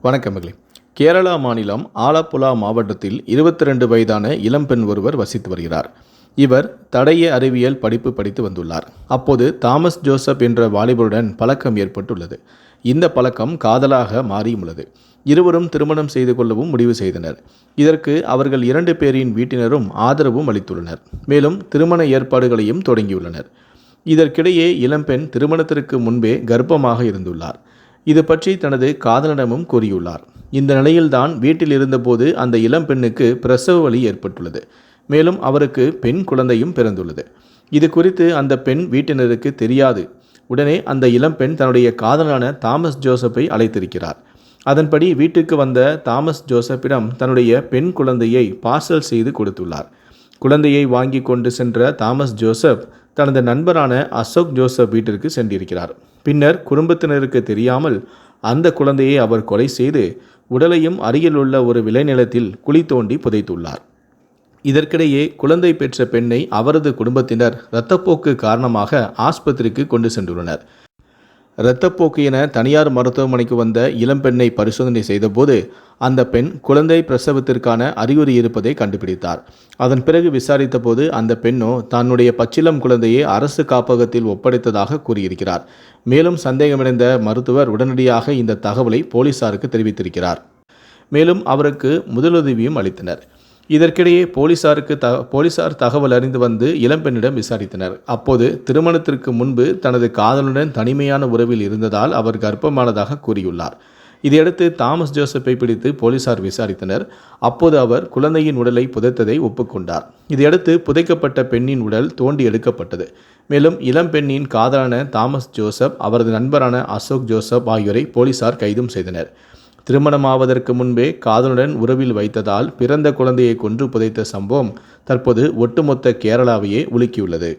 வணக்கம் மகளே. கேரளா மாநிலம் ஆலப்புழா மாவட்டத்தில் இருபத்தி ரெண்டு வயதான இளம்பெண் ஒருவர் வசித்து வருகிறார். இவர் தடைய அறிவியல் படிப்பு படித்து வந்துள்ளார். அப்போது தாமஸ் ஜோசப் என்ற வாலிபருடன் பழக்கம் ஏற்பட்டுள்ளது. இந்த பழக்கம் காதலாக மாறியுள்ளது இருவரும் திருமணம் செய்து கொள்ளவும் முடிவு செய்தனர். இதற்கு அவர்கள் இரண்டு பேரின் வீட்டினரும் ஆதரவும் அளித்துள்ளனர். மேலும் திருமண ஏற்பாடுகளையும் தொடங்கியுள்ளனர். இதற்கிடையே இளம்பெண் திருமணத்திற்கு முன்பே கர்ப்பமாக இருந்துள்ளார். இது பற்றி தனது காதலனிடமும் கூறியுள்ளார். இந்த நிலையில்தான் வீட்டில் இருந்தபோது அந்த இளம்பெண்ணுக்கு பிரசவ வலி ஏற்பட்டுள்ளது. மேலும் அவருக்கு பெண் குழந்தையும் பிறந்துள்ளது. இது குறித்து அந்த பெண் வீட்டினருக்கு தெரியாது. உடனே அந்த இளம்பெண் தன்னுடைய காதலான தாமஸ் ஜோசப்பை அழைத்திருக்கிறார். அதன்படி வீட்டுக்கு வந்த தாமஸ் ஜோசப்பிடம் தன்னுடைய பெண் குழந்தையை பார்சல் செய்து கொடுத்துள்ளார். குழந்தையை வாங்கி கொண்டு சென்ற தாமஸ் ஜோசப் தனது நண்பரான அசோக் ஜோசப் வீட்டிற்கு சென்றிருக்கிறார். பின்னர் குடும்பத்தினருக்கு தெரியாமல் அந்த குழந்தையை அவர் கொலை செய்து உடலையும் அருகிலுள்ள ஒரு விளைநிலத்தில் குழி தோண்டி புதைத்துள்ளார். இதற்கிடையே குழந்தை பெற்ற பெண்ணை அவரது குடும்பத்தினர் இரத்தப்போக்கு காரணமாக ஆஸ்பத்திரிக்கு கொண்டு சென்றுள்ளனர். இரத்தப்போக்கு என தனியார் மருத்துவமனைக்கு வந்த இளம்பெண்ணை பரிசோதனை செய்தபோது அந்த பெண் குழந்தை பிரசவத்திற்கான அறிகுறி இருப்பதை கண்டுபிடித்தார். அதன் பிறகு விசாரித்தபோது அந்த பெண்ணோ தன்னுடைய பச்சிலம் குழந்தையை அரசு காப்பகத்தில் ஒப்படைத்ததாக கூறியிருக்கிறார். மேலும் சந்தேகமடைந்த மருத்துவர் உடனடியாக இந்த தகவலை போலீசாருக்கு தெரிவித்திருக்கிறார். மேலும் அவருக்கு முதலுதவியும் அளித்தனர். இதற்கிடையே போலீசாருக்கு த போலீசார் தகவல் அறிந்து வந்து இளம்பெண்ணிடம் விசாரித்தனர். அப்போது திருமணத்திற்கு முன்பு தனது காதலுடன் தனிமையான உறவில் இருந்ததால் அவர் கர்ப்பமானதாக கூறியுள்ளார். இதையடுத்து தாமஸ் ஜோசப்பை பிடித்து போலீசார் விசாரித்தனர். அப்போது அவர் குழந்தையின் உடலை புதைத்ததை ஒப்புக்கொண்டார். இதையடுத்து புதைக்கப்பட்ட பெண்ணின் உடல் தோண்டி எடுக்கப்பட்டது. மேலும் இளம்பெண்ணின் காதலான தாமஸ் ஜோசப் அவரது நண்பரான அசோக் ஜோசப் ஆகியோரை போலீசார் கைதும் செய்தனர். திருமணமாவதற்கு முன்பே காதலுடன் உறவில் வைத்ததால் பிறந்த குழந்தையை கொன்று புதைத்த சம்பவம் தற்போது ஒட்டுமொத்த கேரளாவையே உலுக்கியுள்ளது.